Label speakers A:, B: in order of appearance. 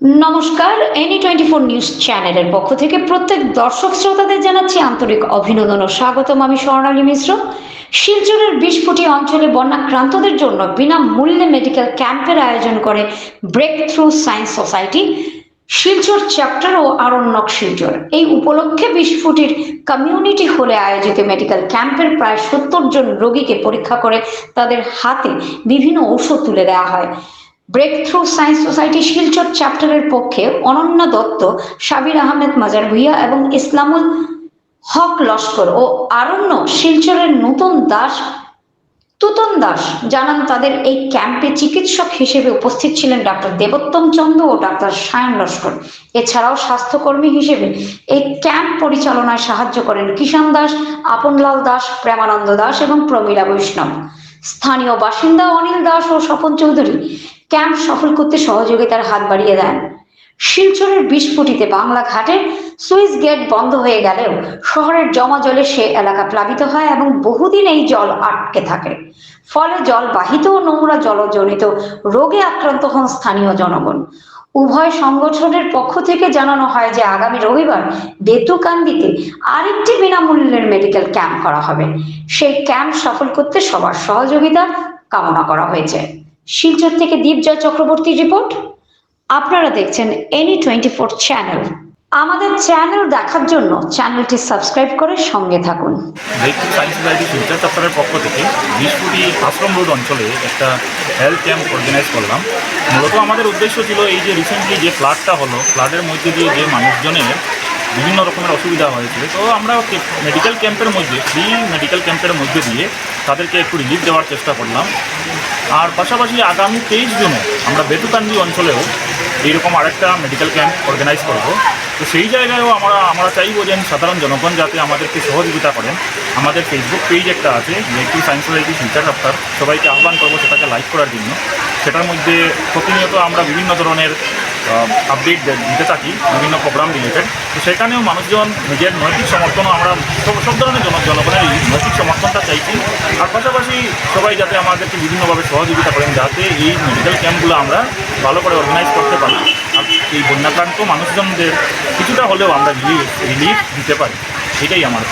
A: নমস্কার any twenty four news চ্যানেলের পক্ষ থেকে প্রত্যেক দর্শক শ্রোতাদের জানাচ্ছি আন্তরিক অভিনন্দন ও স্বাগতম আমি স্বর্ণালী মিশ্র। শিলচরের বিশফুটি অঞ্চলে বন্যাক্রান্তদের জন্য বিনামূল্যে মেডিকেল ক্যাম্পের আয়োজন করে breakthrough science society Silchar chapter ও আরণ্যক শিলচর। এই উপলক্ষে বিশফুটির কমিউনিটি হলে আয়োজিত মেডিকেল ক্যাম্পের প্রায় সত্তর জন রোগীকে পরীক্ষা করে তাদের হাতে বিভিন্ন ঔষধ তুলে দেওয়া হয়। Breakthrough science society Silchar চ্যাপ্টারের পক্ষে অনন্যা দত্ত সাবির আহমেদ মাজার ভুইয়া এবং ইসলামুল হক লস্কর ও আরণ্য শিলচরের নতুন দাস তুতন দাস জানান তাদের এই ক্যাম্পে চিকিৎসক হিসেবে উপস্থিত ছিলেন ডাক্তার দেবোত্তম চন্দ্র ও ডাক্তার সায়ন লস্কর। এছাড়াও স্বাস্থ্যকর্মী হিসেবে এই ক্যাম্প পরিচালনায় সাহায্য করেন কিষান দাস, আপনলাল দাস, প্রেমানন্দ দাস এবং প্রমীলা বৈষ্ণব। স্থানীয় বাসিন্দা অনিল দাস ও স্বপন চৌধুরী ক্যাম্প সফল করতে সহযোগিতার হাত বাড়িয়ে দেন। শিলচরের বিশফুটিতে বাংলা ঘাটের সুইচ গেট বন্ধ হয়ে গেলেও শহরের জমা জলে সে এলাকা প্লাবিত হয় এবং বহুদিন এই জল আটকে থাকে। ফলে জল বাহিত ও নোংরা জলজনিত রোগে আক্রান্ত হন স্থানীয় জনগণ। উভয় সংগঠনের পক্ষ থেকে জানানো হয় যে আগামী রবিবার বেতুকান্দিতে আরেকটি বিনামূল্যের মেডিকেল ক্যাম্প করা হবে। সেই ক্যাম্প সফল করতে সবার সহযোগিতা কামনা করা হয়েছে। শিলচর থেকে দীপজয় চক্রবর্তী রিপোর্ট আপনারা দেখছেন এনি টোয়েন্টি ফোর চ্যানেল আমাদের চ্যানেল দেখার জন্য চ্যানেলটি সাবস্ক্রাইব করে সঙ্গে থাকুন।
B: পক্ষ থেকে বিশপুরি আশ্রম রোড অঞ্চলে একটা হেলথ ক্যাম্প অর্গানাইজ করলাম। মূলত আমাদের উদ্দেশ্য ছিল এই যে রিসেন্টলি যে ফ্লাডটা হলো ফ্লাডের মধ্যে দিয়ে যে মানুষজনের বিভিন্ন রকমের অসুবিধা হয়েছে। তো আমরা মেডিকেল ক্যাম্পের মধ্যে ফ্রি মেডিকেল ক্যাম্পের মধ্যে দিয়ে তাদেরকে একটু রিলিফ দেওয়ার চেষ্টা করলাম। আর পাশাপাশি আগামী তেইশ জুনে আমরা বেতুকান্দি অঞ্চলেও এইরকম আরেকটা মেডিকেল ক্যাম্প অর্গানাইজ করব। তো সেই জায়গায়ও আমরা আমরা চাইব যে সাধারণ জনগণ যাতে আমাদেরকে সহযোগিতা করেন। আমাদের ফেসবুক পেজ একটা আছে একটু সায়েন্স সোসাইটি ফিউচার সপ্তাহ সবাইকে আহ্বান করব সেটাকে লাইক করার জন্য। সেটার মধ্যে প্রতিনিয়ত আমরা বিভিন্ন ধরনের আপডেট দিতে থাকি বিভিন্ন প্রোগ্রাম রিলেটেড তো সেখানেও মানুষজন নিজের নৈতিক সমর্থনও আমরা সব ধরনের জন জনগণের নৈতিক সমর্থনটা চাইছি। আর পাশাপাশি সবাই যাতে আমাদেরকে বিভিন্নভাবে সহযোগিতা করেন, যাতে এই মেডিকেল ক্যাম্পগুলো আমরা ভালো করে অর্গানাইজ করতে পারি। আর এই বন্যাক্রান্ত মানুষজনদের কিছুটা হলেও আমরা রিলিফ রিলিফ দিতে পারি। সেটাই আমার